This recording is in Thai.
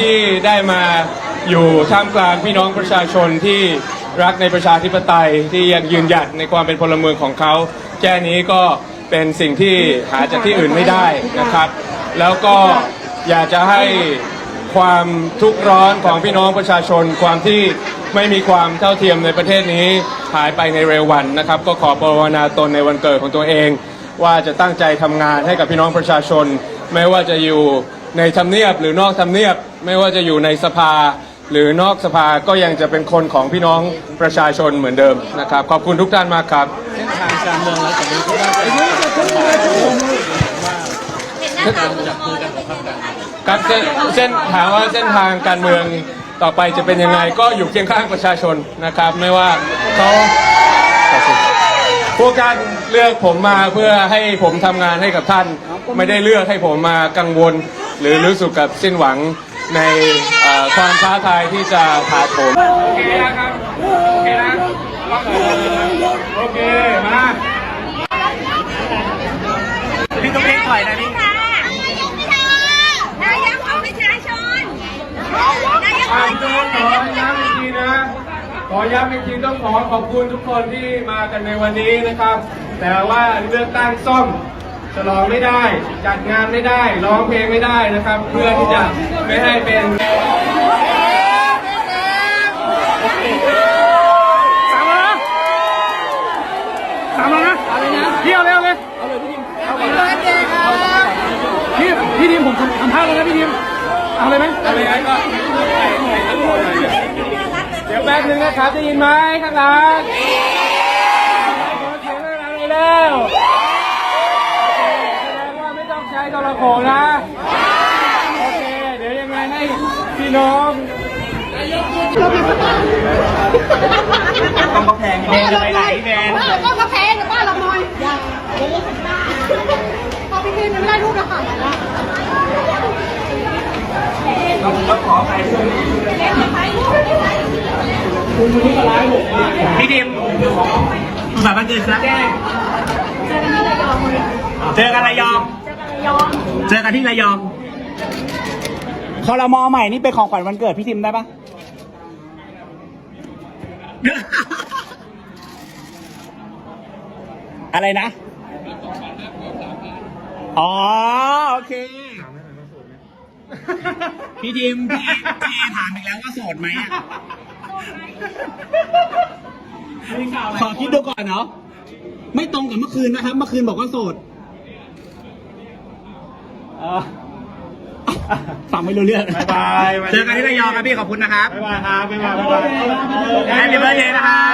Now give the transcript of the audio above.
ที่ได้มาอยู่ท่ามกลางพี่น้องประชาชนที่รักในประชาธิปไตยที่ยังยืนหยัดในความเป็นพลเมืองของเขาแค่นี้ก็เป็นสิ่งที่หาจากที่อื่นไม่ได้นะครับ แล้วก็อยากจะให้ความทุกข์ร้อนของพี่น้องประชาชน ความที่ไม่มีความเท่าเทียมในประเทศนี้หายไปในเร็ววันนะครับ ก็ขอปรารถนาตนในวันเกิดของตัวเอง ว่าจะตั้งใจทำงานให้กับพี่น้องประชาชน ไม่ว่าจะอยู่ ในทำเนียบหรือนอกทำเนียบไม่ว่าจะอยู่ในสภา หรือนอกสภาก็ยังจะเป็นคนของพี่น้องประชาชนเหมือนเดิมนะครับ ขอบคุณทุกท่านมากครับเส้นทางการเมืองแล้วจากนี้ที่ว่าจะการจับมือกันของพรรคการเมืองครับเส้นเส้นถามว่าเส้นทางการเมืองต่อไปจะเป็นยังไงก็อยู่เคียงข้างประชาชนนะครับ ไม่ว่าเขาพวกท่านเลือกผมมาเพื่อให้ผมทำงานให้กับท่าน ไม่ได้เลือกให้ผมมากังวล หรือรู้สึกกับสิ้นหวังในเอ่อความท้าทายที่จะถาโถมโอเคนะครับโอเคนะโอเคมาพี่ต้องเล่นถอยนะพี่นายกของประชาชนนายกอ่านตัวขอย้ำอีกทีนะ ขอย้ำอีกทีต้องขอขอบคุณทุกคนที่มากันในวันนี้นะครับ แต่ว่าเลือกตั้งซ่อม ฉลองไม่ได้ จัดงานไม่ได้ ร้องเพลงไม่ได้นะครับ เพื่อที่จะไม่ให้เป็นสามแล้วนะอะไรนะพี่เอาเลยเอาเลยเอาเลยพี่ดิมเอาเลยพี่พี่ดิมผมทำท่าเลยนะพี่ดิมเอาเลยไหมอะไรไอ้ก็เดี๋ยวแป๊บนึงนะครับได้ยินไหมข้างหลังเสียงข้างหลังอยเร็วแสดงว่าไม่ ต้องใช้โทรโขงนะ โอเค เดี๋ยวยังไงให้พี่น้องต้องแพงแพงจะไปไหนแพงเออก็กาแฟหรือบ้านเราหน่อยอย่าเดี๋ยวจะถึงบ้านพอพี่คืนมันได้รูปแล้วค่ะต้องขอไปพี่ดิมสุขสันต์วันเกิดครับเจอกันระยอง เจอกันที่ระยองคอรมอใหม่นี่เป็นของขวัญวันเกิดพี่ทิมได้ปะ อะไรนะ อ๋อ โอเค พี่ทิมพี่พี่ถามอีกแล้วว่าโสดไหมอะขอคิดดูก่อนเนาะไม่ตรงกับเมื่อคืนนะครับ เมื่อคืนบอกว่าโสด ฟังไม่รู้เรื่องบ๊ายบาย เจอกันที่ระยองครับพี่ขอบคุณนะครับบ๊ายบายครับบ๊ายบายบ๊ายบาย แฮปปี้เบิร์ดเดย์นะครับ